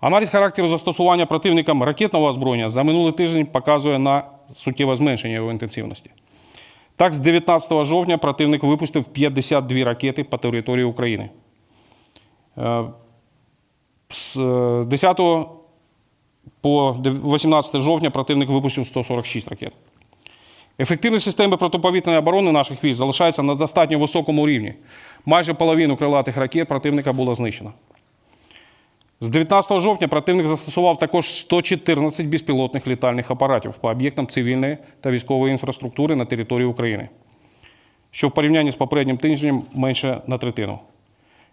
Аналіз характеру застосування противникам ракетного озброєння за минулий тиждень показує на суттєве зменшення його інтенсивності. Так, з 19 жовтня противник випустив 52 ракети по території України. Е, З е, 10 по 18 жовтня противник випустив 146 ракет. Ефективність системи протиповітряної оборони наших військ залишається на достатньо високому рівні. Майже половину крилатих ракет противника було знищено. З 19 жовтня противник застосував також 114 безпілотних літальних апаратів по об'єктам цивільної та військової інфраструктури на території України, що в порівнянні з попереднім тижнем менше на третину.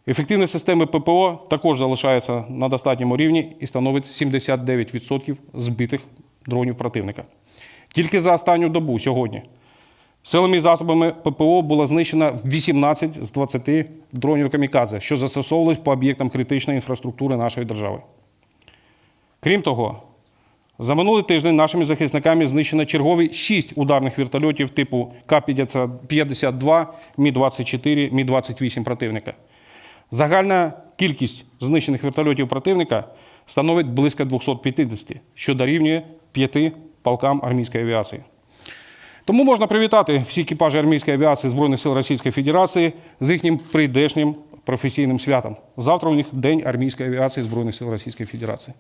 Ефективність системи ППО також залишається на достатньому рівні і становить 79% збитих дронів противника. Тільки за останню добу сьогодні силами і засобами ППО було знищено 18 з 20 дронів камікадзе, що застосовувались по об'єктам критичної інфраструктури нашої держави. Крім того, за минулий тиждень нашими захисниками знищено чергові 6 ударних вертольотів типу К-52, Мі-24, Мі-28 противника. Загальна кількість знищених вертольотів противника становить близько 250, що дорівнює 5 полкам армійської авіації. Тому можна привітати всі екіпажі армійської авіації Збройних сил Російської Федерації з їхнім прийдешнім професійним святом. Завтра у них День армійської авіації Збройних сил Російської Федерації.